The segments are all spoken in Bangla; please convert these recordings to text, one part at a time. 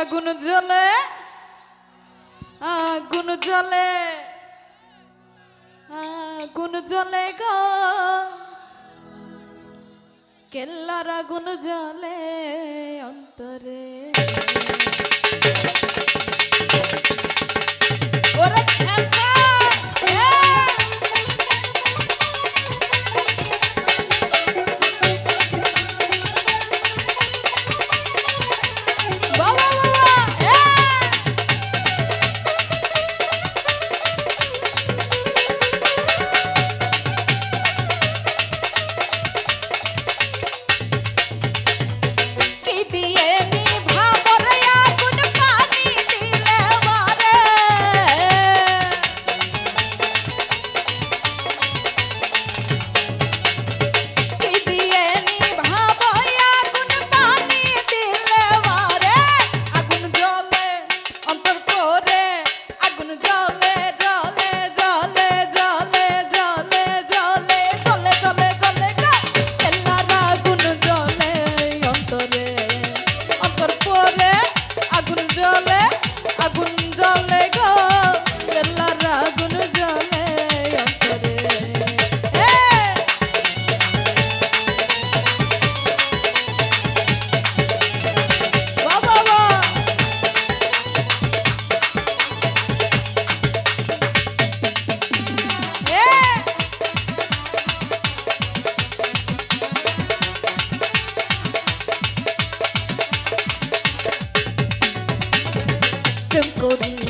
আগুন জলে আগুন জলে আগুন জলে গেল্লার আগুন জলে অন্তরে। ওরে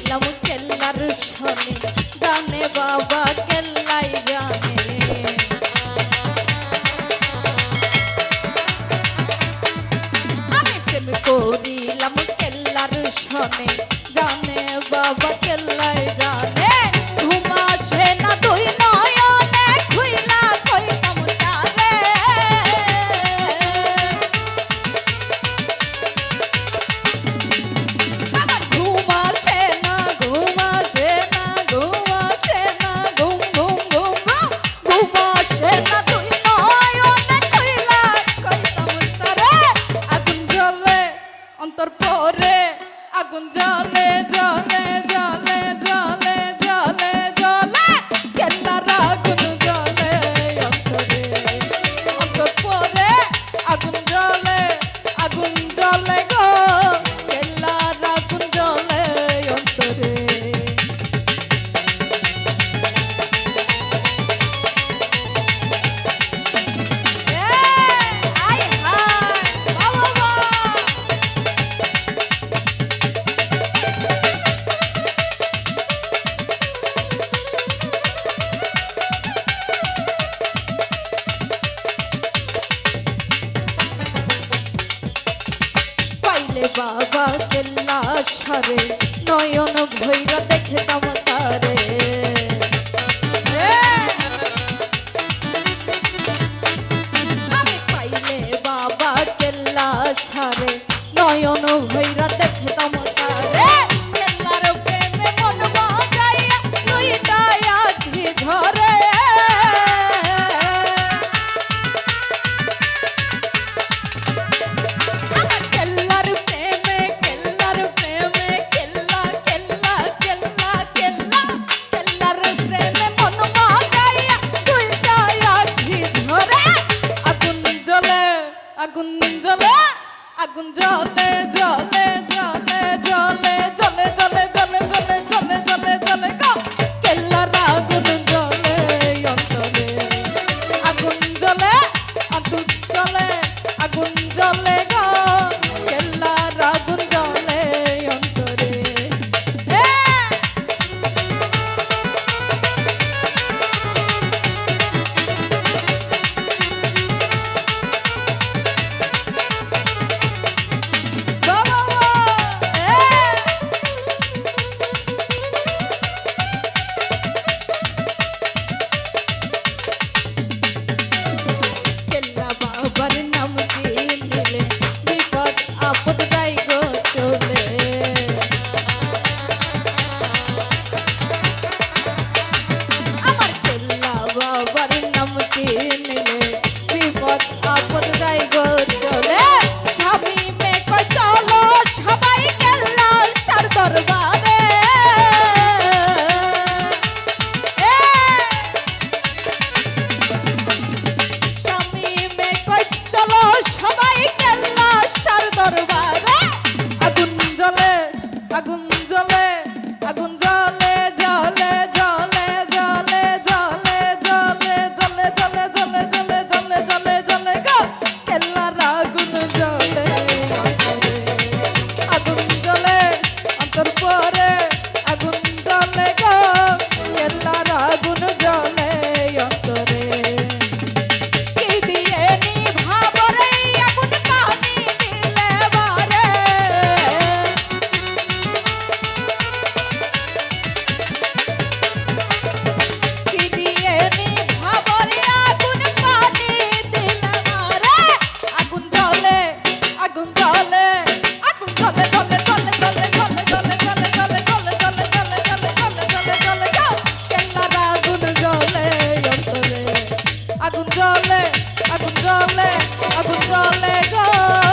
দিলাম কেল্লার সনে। জানে বাবা কেল্লাই জানে। আমি প্রেম করিলাম কেল্লার সনে। বাবা কেল্লা সারে, নয়ন ভৈর দেখে তমতারে পাইলে বাবা কেল্লা সারে, নয়ন ভৈরা দেখতাম তারে। প্রেমে মন বাজাইয়া ধরে। আগুন জ্বলে আগুন জ্বলে আগুন জ্বলে Agundole, Agundole, Agundole, go.